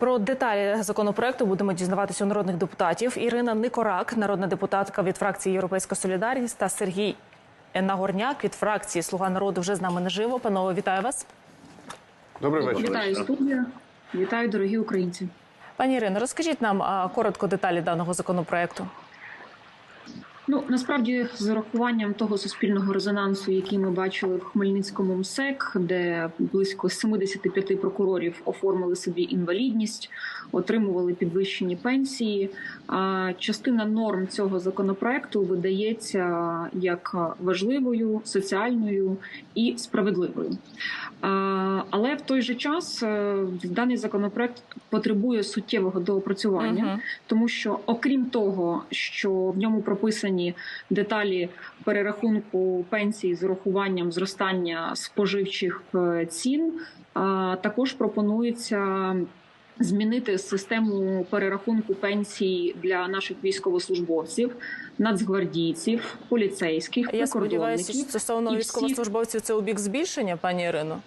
Про деталі законопроекту будемо дізнаватися у народних депутатів. Ірина Никорак, народна депутатка від фракції Європейська Солідарність та Сергій Нагорняк від фракції Слуга народу вже з нами наживо. Панове, вітаю вас. Добрий вечір. Вітаю студія. Вітаю, дорогі українці. Пані Ірино, розкажіть нам коротко деталі даного законопроекту. Ну насправді з урахуванням того суспільного резонансу, який ми бачили в Хмельницькому МСЕК, де близько 75 прокурорів оформили собі інвалідність, отримували підвищені пенсії. А частина норм цього законопроекту видається як важливою, соціальною і справедливою. Але в той же час е, даний законопроект потребує суттєвого доопрацювання, Мгм. тому що, окрім того, що в ньому прописані деталі перерахунку пенсій з урахуванням зростання споживчих е, цін, також пропонується. Змінити систему перерахунку пенсій для наших військовослужбовців, нацгвардійців, поліцейських, Я сподіваюся, що стосовно військовослужбовців це у бік збільшення, пані Ірино.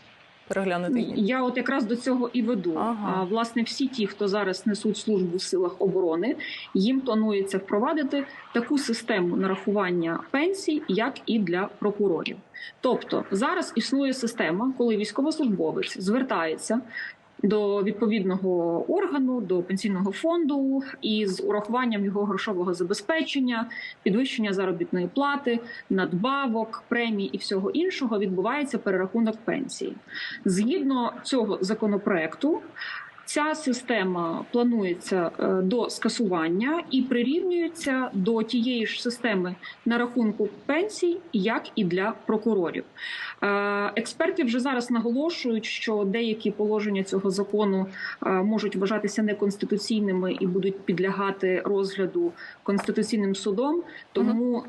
Переглянути її. Я от якраз до цього і веду. Ага. А, власне, всі ті, хто зараз несуть службу в силах оборони, їм планується впровадити таку систему нарахування пенсій, як і для прокурорів. Тобто зараз існує система, коли військовослужбовець звертається. До відповідного органу, до пенсійного фонду, і з урахуванням його грошового забезпечення, підвищення заробітної плати, надбавок, премій і всього іншого відбувається перерахунок пенсії. Згідно цього законопроекту, ця система планується е, до скасування і прирівнюється до тієї ж системи на рахунку пенсій, як і для прокурорів. Е, Експерти вже зараз наголошують, що деякі положення цього закону е, можуть вважатися неконституційними і будуть підлягати розгляду конституційним судом. Тому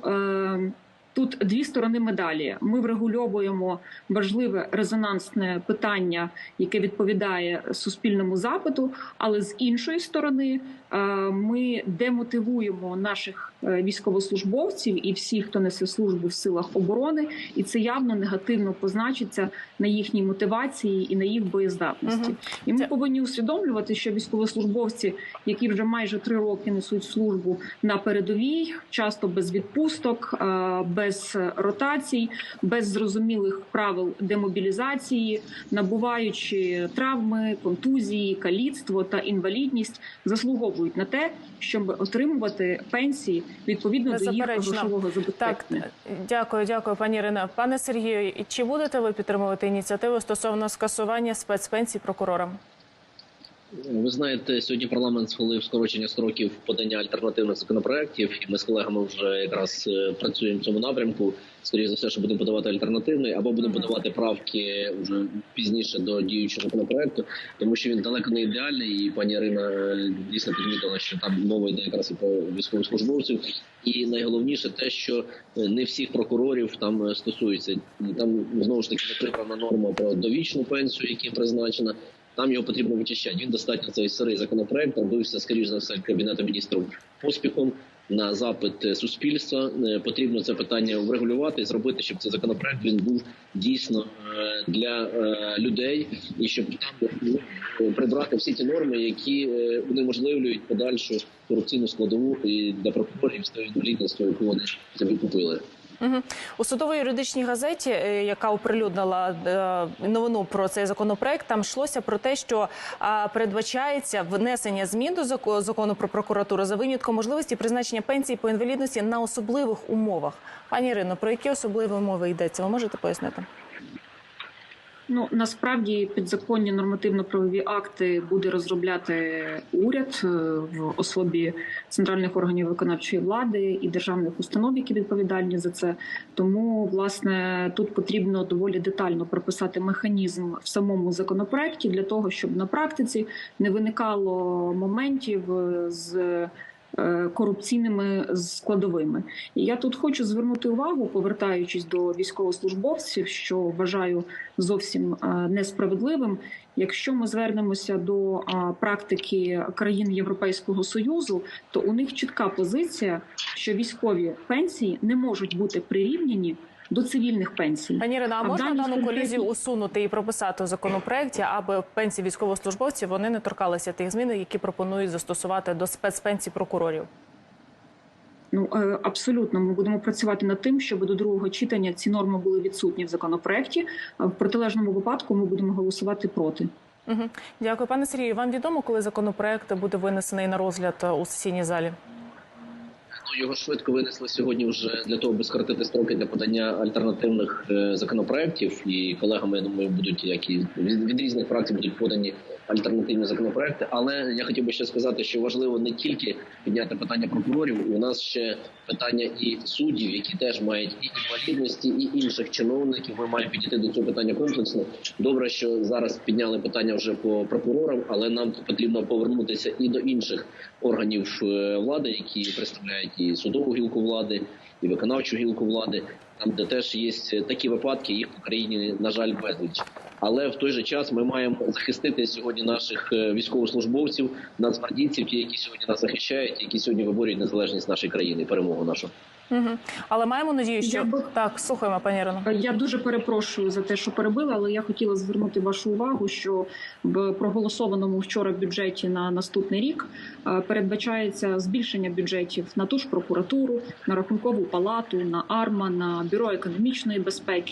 Тут дві сторони медалі. Ми врегульовуємо важливе резонансне питання, яке відповідає суспільному запиту. Але з іншої сторони, е, ми демотивуємо наших е, військовослужбовців і всіх, хто несе службу в силах оборони, і це явно негативно позначиться на їхній мотивації і на їх боєздатності. Мгм. І ми Це- повинні усвідомлювати, що військовослужбовці, які вже майже три роки несуть службу на передовій, часто без відпусток, е, без ротацій, без зрозумілих правил демобілізації, набуваючи травми, контузії, каліцтво та інвалідність, заслуговують на те, щоб отримувати пенсії відповідно до їх грошового Так, забезпечення. дякую, дякую, пані Ірино. Пане Сергію, чи будете ви підтримувати ініціативу стосовно скасування спецпенсій прокурорам? Ви знаєте, сьогодні парламент схвалив скорочення строків подання альтернативних законопроєктів, і ми з колегами вже якраз е, працюємо в цьому напрямку. Скоріше за все, що будемо подавати альтернативний, або будемо подавати правки вже пізніше до діючого законопроекту, тому що він далеко не ідеальний. І пані Ірина е, дійсно підмітила, що там мова йде якраз і про військовослужбовців. І найголовніше те, що е, не всіх прокурорів там стосується. Там знову ж таки закріплена норма про довічну пенсію, яка призначена. Там його потрібно вичищати. Він достатньо цей сирий законопроект робився, скоріш за все, кабінетом міністрів поспіхом на запит суспільства. Е, Потрібно це питання врегулювати і зробити, щоб цей законопроект він був дійсно е, для е, людей, і щоб там прибрати всі ті норми, які унеможливлюють подальшу корупційну складову і для прокурорів з тою інвалідністю, яку вони собі купили. У судово-юридичній газеті, е, яка оприлюднила е, новину про цей законопроект, там йшлося про те, що передбачається внесення змін до зако- закону про прокуратуру за винятком можливості призначення пенсії по інвалідності на особливих умовах. Пані Ірино, про які особливі умови йдеться? Ви можете пояснити? Ну насправді підзаконні нормативно-правові акти буде розробляти уряд е, в особі центральних органів виконавчої влади і державних установ, які відповідальні за це. Тому власне тут потрібно доволі детально прописати механізм в самому законопроекті для того, щоб на практиці не виникало моментів е, з. Е, Корупційними складовими, і я тут хочу звернути увагу, повертаючись до військовослужбовців, що вважаю зовсім е, несправедливим. Якщо ми звернемося до практики країн Європейського союзу, то у них чітка позиція, що військові пенсії не можуть бути прирівняні до цивільних пенсій. Пані Ірина, а можна дану конкретній- колізію усунути і прописати в законопроекті, аби пенсії військовослужбовців вони не торкалися тих змін, які пропонують застосувати до спецпенсій прокурорів? Ну е, абсолютно, ми будемо працювати над тим, щоб до другого читання ці норми були відсутні в законопроекті. В протилежному випадку ми будемо голосувати проти. Угу. Дякую, пане Сергію. Вам відомо, коли законопроект буде винесений на розгляд е, у сесійній залі? Ну, його швидко винесли сьогодні вже для того, аби скоротити строки для подання альтернативних е, законопроєктів. І колегами, я думаю, будуть як і від, від різних фракцій будуть подані альтернативні законопроекти. Але я хотів би ще сказати, що важливо не тільки підняти питання прокурорів. У нас ще питання і суддів, які теж мають і інвалідності, і інших чиновників. Ми маємо підійти до цього питання комплексно. Добре, що зараз підняли питання вже по прокурорам, але нам потрібно повернутися і до інших органів е, влади, які представляють і судову гілку влади, і виконавчу гілку влади, там де теж є такі випадки, їх в Україні на жаль безліч. Але в той же час ми маємо захистити сьогодні наших е, військовослужбовців, нацгвардійців, ті, які сьогодні нас захищають, які сьогодні виборюють незалежність нашої країни, перемогу нашу. Угу. Але маємо надію, що Я так слухаємо, пані Ірино. Я дуже перепрошую за те, що перебила, але я хотіла звернути вашу увагу, що в проголосованому вчора бюджеті на наступний рік е, передбачається збільшення бюджетів на ту ж прокуратуру, на рахункову палату, на АРМА, на бюро економічної безпеки.